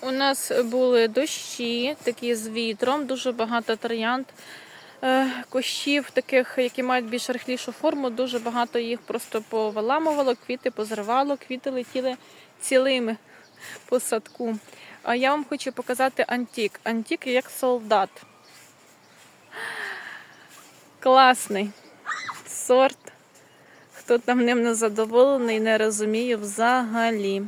У нас були дощі, такі з вітром, дуже багато троянд. е, Кущів таких, які мають більш рихлішу форму, дуже багато їх просто повиламувало, квіти позривало, квіти летіли цілими по садку. А я вам хочу показати антік. Антік як солдат. Класний сорт. Хто там ним не задоволений, не розуміє взагалі.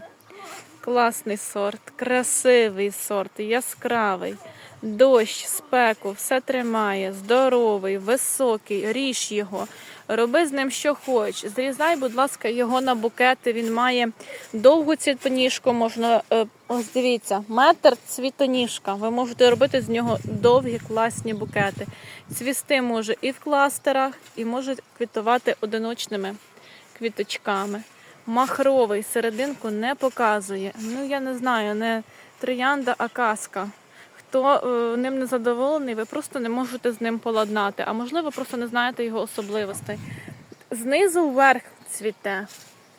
Класний сорт, красивий сорт, яскравий. Дощ, спеку, все тримає, здоровий, високий, ріж його. Роби з ним що хочеш. Зрізай, будь ласка, його на букети. Він має довгу цвітоніжку, можна, е, ось дивіться, метр цвітоніжка. Ви можете робити з нього довгі класні букети. Цвісти може і в кластерах, і може квітувати одиночними квіточками. Махровий серединку не показує. Ну, я не знаю, не троянда, а казка. Хто е, ним не задоволений, ви просто не можете з ним поладнати. А можливо, просто не знаєте його особливостей. Знизу вверх цвіте.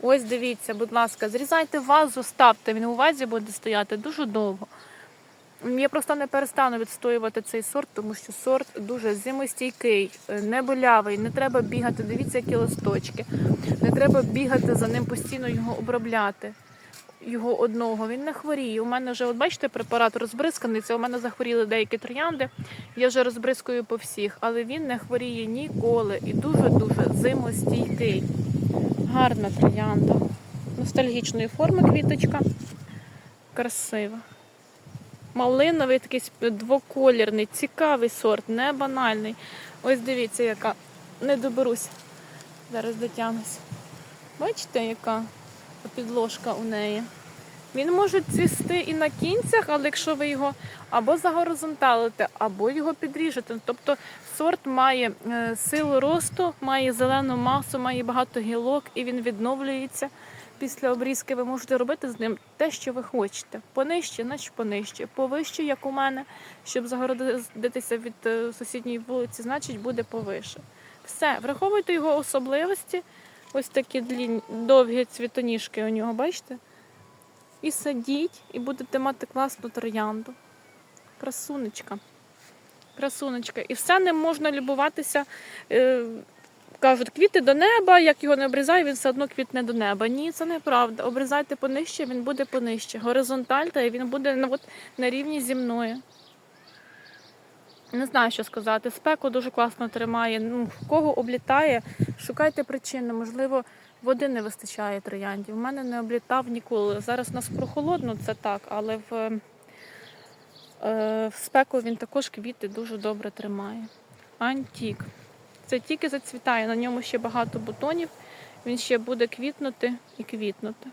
Ось дивіться, будь ласка, зрізайте вазу, ставте. Він у вазі буде стояти дуже довго. Я просто не перестану відстоювати цей сорт, тому що сорт дуже зимостійкий, е, не болявий, не треба бігати. Дивіться, які листочки. Не треба бігати за ним постійно його обробляти. Його одного він не хворіє. У мене вже, от бачите, препарат розбризканий. Це у мене захворіли деякі троянди. Я вже розбризкую по всіх, але він не хворіє ніколи і дуже дуже зимостійкий. Гарна троянда. Ностальгічної форми квіточка. Красива. Малиновий такий двоколірний, цікавий сорт, не банальний. Ось дивіться, яка. Не доберусь. Зараз дотягнусь. Бачите, яка підложка у неї. Він може цвісти і на кінцях, але якщо ви його або загоризонталите, або його підріжете. Тобто сорт має е, силу росту, має зелену масу, має багато гілок і він відновлюється. Після обрізки ви можете робити з ним те, що ви хочете. Понижче, значить понижче. Повище, як у мене, щоб загородитися від е, сусідньої вулиці, значить буде повише. Все, враховуйте його особливості. Ось такі длінь, довгі цвітоніжки у нього, бачите? І садіть, і будете мати класну троянду. Красунечка. Красунечка. І все ним можна любуватися. Кажуть, квіти до неба, як його не обрізай, він все одно квітне до неба. Ні, це неправда. Обрізайте понижче, він буде понижче. Горизонталь, та він буде ну, от, на рівні зі мною. Не знаю, що сказати. Спеку дуже класно тримає. Ну, кого облітає, шукайте причини. Можливо, води не вистачає троянді. У мене не облітав ніколи. Зараз у нас прохолодно, це так, але в, е, в спеку він також квіти дуже добре тримає. Антік. Це тільки зацвітає, на ньому ще багато бутонів. Він ще буде квітнути і квітнути.